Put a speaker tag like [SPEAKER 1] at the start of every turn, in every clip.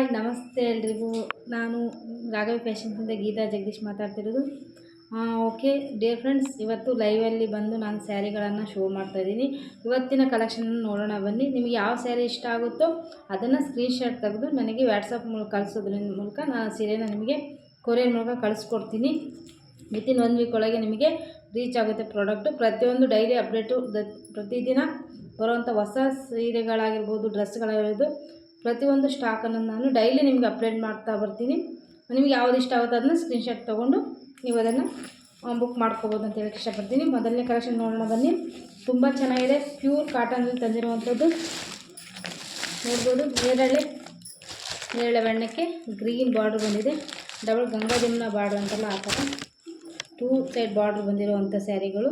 [SPEAKER 1] Hi, ನಮಸ್ತೆ ಎಲ್ರಿಗೂ. ನಾನು ರಾಘವಿ ಫ್ಯಾಷನ್ಸಿಂದ ಗೀತಾ ಜಗದೀಶ್ ಮಾತಾಡ್ತಿರೋದು. ಓಕೆ, ಡಿಯರ್ ಫ್ರೆಂಡ್ಸ್, ಇವತ್ತು ಲೈವಲ್ಲಿ ಬಂದು ನಾನು ಸ್ಯಾರಿಗಳನ್ನು ಶೋ ಮಾಡ್ತಾಯಿದ್ದೀನಿ ಇವತ್ತಿನ ಕಲೆಕ್ಷನ್ ನೋಡೋಣ ಬನ್ನಿ. ನಿಮಗೆ ಯಾವ ಸ್ಯಾರಿ ಇಷ್ಟ ಆಗುತ್ತೋ ಅದನ್ನು ಸ್ಕ್ರೀನ್ಶಾಟ್ ತೆಗೆದು ನನಗೆ ವ್ಯಾಟ್ಸಪ್ ಮೂಲಕ ಕಳಿಸೋದ್ರಿಂದ ಮೂಲಕ ನಾನು ಸೀರೆನ ನಿಮಗೆ ಕೊರಿಯರ್ ಮೂಲಕ ಕಳಿಸ್ಕೊಡ್ತೀನಿ. ವಿತಿನ್ ಒನ್ ವೀಕ್ ಒಳಗೆ ನಿಮಗೆ ರೀಚ್ ಆಗುತ್ತೆ ಪ್ರಾಡಕ್ಟು ಪ್ರತಿಯೊಂದು ಡೈಲಿ ಅಪ್ಡೇಟು ಪ್ರತಿದಿನ ಬರುವಂಥ ಹೊಸ ಸೀರೆಗಳಾಗಿರ್ಬೋದು ಡ್ರೆಸ್ಗಳಾಗಿರ್ಬೋದು ಪ್ರತಿಯೊಂದು ಸ್ಟಾಕನ್ನು ನಾನು ಡೈಲಿ ನಿಮಗೆ ಅಪ್ಡೇಟ್ ಮಾಡ್ತಾ ಬರ್ತೀನಿ. ನಿಮಗೆ ಯಾವ್ದು ಇಷ್ಟ ಆಗುತ್ತೆ ಅದನ್ನ ಸ್ಕ್ರೀನ್ಶಾಟ್ ತೊಗೊಂಡು ನೀವು ಅದನ್ನು ಬುಕ್ ಮಾಡ್ಕೋಬೋದು ಅಂತ ಹೇಳಕ್ಕೆ ಇಷ್ಟಪಡ್ತೀನಿ ಮೊದಲನೇ ಕಲೆಕ್ಷನ್ ನೋಡೋಣ ಬನ್ನಿ. ತುಂಬ ಚೆನ್ನಾಗಿದೆ. ಪ್ಯೂರ್ ಕಾಟನಲ್ಲಿ ತಂದಿರುವಂಥದ್ದು. ನೋಡ್ಬೋದು, ನೇರಳೆ ನೇರಳೆ ಬಣ್ಣಕ್ಕೆ ಗ್ರೀನ್ ಬಾರ್ಡ್ರ್ ಬಂದಿದೆ. ಡಬಲ್ ಗಂಗಾ ಜಮುನಾ ಬಾರ್ಡ್ರ್ ಅಂತೆಲ್ಲ ಆ ಥರ. ಟೂ ಸೈಡ್ ಬಾರ್ಡ್ರ್ ಬಂದಿರುವಂಥ ಸ್ಯಾರಿಗಳು.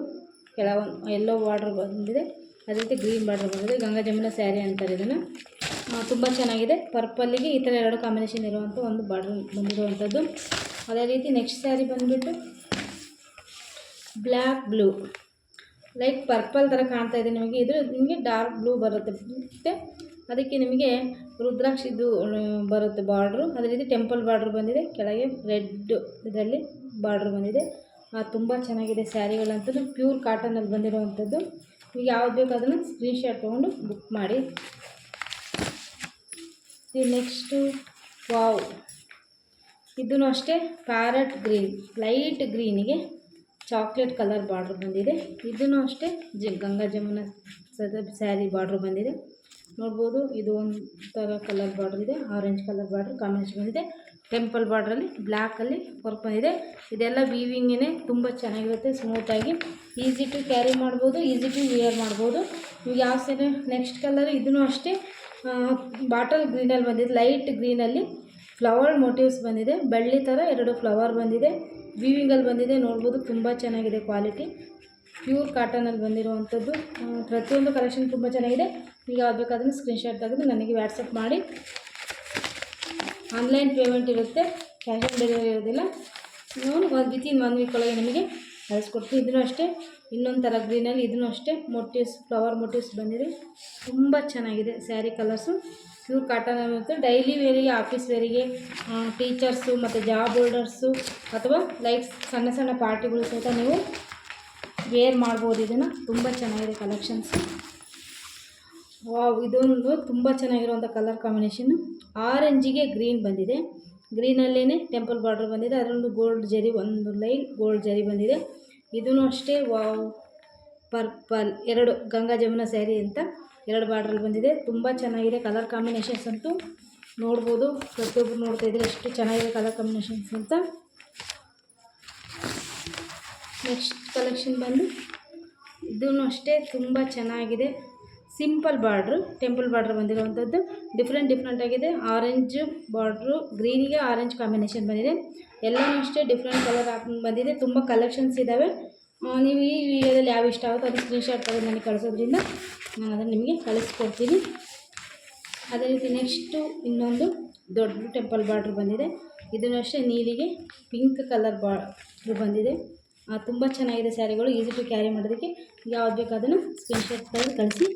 [SPEAKER 1] ಕೆಲವೊಂದು ಎಲ್ಲೋ ಬಾರ್ಡ್ರ್ ಬಂದಿದೆ. ಅದೇ ರೀತಿ ಗ್ರೀನ್ ಬಾರ್ಡ್ರ್ ಬಂದಿದೆ. ಗಂಗಾ ಜಮುನಾ ಸ್ಯಾರಿ ಅಂತಾರೆ ಇದನ್ನು. ತುಂಬ ಚೆನ್ನಾಗಿದೆ. ಪರ್ಪಲ್ಲಿಗೆ ಈ ಥರ ಎರಡು ಕಾಂಬಿನೇಷನ್ ಇರುವಂಥ ಒಂದು ಬಾರ್ಡ್ರ್ ಬಂದಿರುವಂಥದ್ದು ಅದೇ ರೀತಿ ನೆಕ್ಸ್ಟ್ ಸ್ಯಾರಿ ಬಂದುಬಿಟ್ಟು ಬ್ಲ್ಯಾಕ್ ಬ್ಲೂ ಲೈಕ್ ಪರ್ಪಲ್ ಥರ ಕಾಣ್ತಾ ಇದೆ ನಿಮಗೆ. ಇದು ನಿಮಗೆ ಡಾರ್ಕ್ ಬ್ಲೂ ಬರುತ್ತೆ. ಮತ್ತು ಅದಕ್ಕೆ ನಿಮಗೆ ರುದ್ರಾಕ್ಷಿದು ಬರುತ್ತೆ ಬಾರ್ಡ್ರು ಅದೇ ರೀತಿ ಟೆಂಪಲ್ ಬಾರ್ಡ್ರು ಬಂದಿದೆ. ಕೆಳಗೆ ರೆಡ್ ಇದರಲ್ಲಿ ಬಾರ್ಡ್ರು ಬಂದಿದೆ. ತುಂಬ ಚೆನ್ನಾಗಿದೆ ಸ್ಯಾರಿಗಳಂತೂ ಪ್ಯೂರ್ ಕಾಟನಲ್ಲಿ ಬಂದಿರುವಂಥದ್ದು ನಿಮಗೆ ಯಾವ್ದು ಬೇಕು ಅದನ್ನು ಸ್ಕ್ರೀನ್ಶಾಟ್ ತೊಗೊಂಡು ಬುಕ್ ಮಾಡಿ. ನೆಕ್ಸ್ಟು ವಾವ್ ಇದೂ ಅಷ್ಟೇ ಪ್ಯಾರಟ್ ಗ್ರೀನ್ ಲೈಟ್ ಗ್ರೀನಿಗೆ ಚಾಕ್ಲೇಟ್ ಕಲರ್ ಬಾರ್ಡ್ರ್ ಬಂದಿದೆ. ಇದೂ ಅಷ್ಟೇ, ಜ ಗಂಗಾ ಜಮುನ ಸದ ಸ್ಯಾರಿ ಬಾರ್ಡ್ರ್ ಬಂದಿದೆ. ನೋಡ್ಬೋದು, ಇದು ಒಂದು ಥರ ಕಲರ್ ಬಾರ್ಡ್ರ್ ಇದೆ ಆರೆಂಜ್ ಕಲರ್ ಬಾರ್ಡ್ರ್ ಕಾಂಬಿನೇಷನ್ ಬಂದಿದೆ. ಟೆಂಪಲ್ ಬಾರ್ಡ್ರಲ್ಲಿ ಬ್ಲ್ಯಾಕಲ್ಲಿ ವರ್ಕ್ ಬಂದಿದೆ. ಇದೆಲ್ಲ ವೀವಿಂಗೇ ತುಂಬ ಚೆನ್ನಾಗಿರುತ್ತೆ ಸ್ಮೂತಾಗಿ ಈಸಿ ಟು ಕ್ಯಾರಿ ಮಾಡ್ಬೋದು ಈಸಿ ಟು ವಿಯರ್ ಮಾಡ್ಬೋದು. ಯಾವ ಸರಿ ನೆಕ್ಸ್ಟ್ ಕಲರ್ ಇದೂ ಅಷ್ಟೇ ಬಾಟಲ್ ಗ್ರೀನಲ್ಲಿ ಬಂದಿದೆ. ಲೈಟ್ ಗ್ರೀನಲ್ಲಿ ಫ್ಲವರ್ ಮೋಟಿವ್ಸ್ ಬಂದಿದೆ. ಬೆಳ್ಳಿ ಥರ ಎರಡು ಫ್ಲವರ್ ಬಂದಿದೆ. ವೀವಿಂಗಲ್ಲಿ ಬಂದಿದೆ. ನೋಡ್ಬೋದು ತುಂಬ ಚೆನ್ನಾಗಿದೆ ಕ್ವಾಲಿಟಿ ಪ್ಯೂರ್ ಕಾಟನಲ್ಲಿ ಬಂದಿರುವಂಥದ್ದು. ಪ್ರತಿಯೊಂದು ಕಲೆಕ್ಷನ್ ತುಂಬ ಚೆನ್ನಾಗಿದೆ. ಈಗ ಯಾವ್ದು ಬೇಕಾದ್ರೂ ಸ್ಕ್ರೀನ್ಶಾಟ್ ತೆಗೆದು ನನಗೆ ವಾಟ್ಸಪ್ ಮಾಡಿ. ಆನ್ಲೈನ್ ಪೇಮೆಂಟ್ ಇರುತ್ತೆ. ಕ್ಯಾಶ್ ಆನ್ ಡೆಲಿವರಿ ಇರೋದಿಲ್ಲ. ಒಂದು ವಿತಿನ್ ಒನ್ ವೀಕ್ ಒಳಗೆ ನಿಮಗೆ ಕಳಿಸ್ಕೊಡ್ತೀನಿ ಇದನ್ನು ಅಷ್ಟೇ. ಇನ್ನೊಂದು ಥರ ಗ್ರೀನಲ್ಲಿ ಇದನ್ನು ಅಷ್ಟೇ. ಮೋಟಿವ್ಸ್ ಫ್ಲವರ್ ಮೋಟಿವ್ಸ್ ಬಂದಿದೆ. ತುಂಬ ಚೆನ್ನಾಗಿದೆ ಸ್ಯಾರಿ ಕಲರ್ಸು. ಪ್ಯೂರ್ ಕಾಟನ್ ಅನ್ನೋದು ಡೈಲಿ ವೇರಿಗೆ ಆಫೀಸ್ ವೇರಿಗೆ ಟೀಚರ್ಸು ಮತ್ತು ಜಾಬ್ ಹೋಲ್ಡರ್ಸು ಅಥವಾ ಲೈಕ್ ಸಣ್ಣ ಸಣ್ಣ ಪಾರ್ಟಿಗಳು ಸಹಿತ ನೀವು ವೇರ್ ಮಾಡ್ಬೋದು ಇದನ್ನು. ತುಂಬ ಚೆನ್ನಾಗಿದೆ ಕಲೆಕ್ಷನ್ಸು ವಾವ್ ಇದೊಂದು ತುಂಬ ಚೆನ್ನಾಗಿರುವಂಥ ಕಲರ್ ಕಾಂಬಿನೇಷನ್ನು ಆರೆಂಜಿಗೆ ಗ್ರೀನ್ ಬಂದಿದೆ. ಗ್ರೀನಲ್ಲೇ ಟೆಂಪಲ್ ಬಾರ್ಡ್ರ್ ಬಂದಿದೆ. ಅದರಲ್ಲೂ ಗೋಲ್ಡ್ ಜರಿ, ಒಂದು ಲೈನ್ ಗೋಲ್ಡ್ ಜರಿ ಬಂದಿದೆ. ಇದೂ ಅಷ್ಟೇ, ವಾವ್, ಪರ್ಪಲ್, ಎರಡು ಗಂಗಾ ಜಮುನ ಸ್ಯಾರಿ ಅಂತ ಎರಡು ಬಾರ್ಡ್ರಲ್ಲಿ ಬಂದಿದೆ. ತುಂಬ ಚೆನ್ನಾಗಿದೆ ಕಲರ್ ಕಾಂಬಿನೇಷನ್ಸ್ ಅಂತೂ ನೋಡ್ಬೋದು. ಪ್ರತಿಯೊಬ್ಬರು ನೋಡ್ತಾ ಇದ್ರೆ ಎಷ್ಟು ಚೆನ್ನಾಗಿದೆ ಕಲರ್ ಕಾಂಬಿನೇಷನ್ಸ್ ಅಂತ. ನೆಕ್ಸ್ಟ್ ಕಲೆಕ್ಷನ್ ಬಂದು ಇದೂ ಅಷ್ಟೇ, ತುಂಬ ಚೆನ್ನಾಗಿದೆ. ಸಿಂಪಲ್ ಬಾರ್ಡ್ರು, ಟೆಂಪಲ್ ಬಾರ್ಡ್ರ್ ಬಂದಿರುವಂಥದ್ದು. ಡಿಫ್ರೆಂಟ್ ಡಿಫ್ರೆಂಟ್ ಆಗಿದೆ. ಆರೆಂಜ್ ಬಾರ್ಡ್ರು, ಗ್ರೀನಿಗೆ ಆರೆಂಜ್ ಕಾಂಬಿನೇಷನ್ ಬಂದಿದೆ. ಎಲ್ಲನೂ ಅಷ್ಟೇ ಡಿಫ್ರೆಂಟ್ ಕಲರ್ ಹಾಕೊಂಡು ಬಂದಿದೆ. ತುಂಬ ಕಲೆಕ್ಷನ್ಸ್ ಇದ್ದಾವೆ ನೀವು ಈ ವಿಡಿಯೋದಲ್ಲಿ ಯಾವ ಇಷ್ಟ ಆಗುತ್ತೋ ಅದು ಸ್ಕ್ರೀನ್ಶಾಟ್ ತಗೊಂಡು ನನಗೆ ಕಳಿಸೋದ್ರಿಂದ ನಾನು ಅದನ್ನು ನಿಮಗೆ ಕಳಿಸ್ಕೊಡ್ತೀನಿ. ಅದೇ ರೀತಿ ನೆಕ್ಸ್ಟು ಇನ್ನೊಂದು ದೊಡ್ಡ ಟೆಂಪಲ್ ಬಾರ್ಡ್ರ್ ಬಂದಿದೆ. ಇದನ್ನು ಅಷ್ಟೇ ನೀಲಿಗೆ ಪಿಂಕ್ ಕಲರ್ ಬಾರ್ಡ್ರ್ ಬಂದಿದೆ. ತುಂಬ ಚೆನ್ನಾಗಿದೆ ಸ್ಯಾರಿಗಳು. ಈಸಿ ಟು ಕ್ಯಾರಿ ಮಾಡೋದಕ್ಕೆ ಯಾವ್ದು ಬೇಕು ಅದನ್ನು ಸ್ಕ್ರೀನ್ಶಾಟ್ ತೆಗೆದು ಕಳಿಸಿ.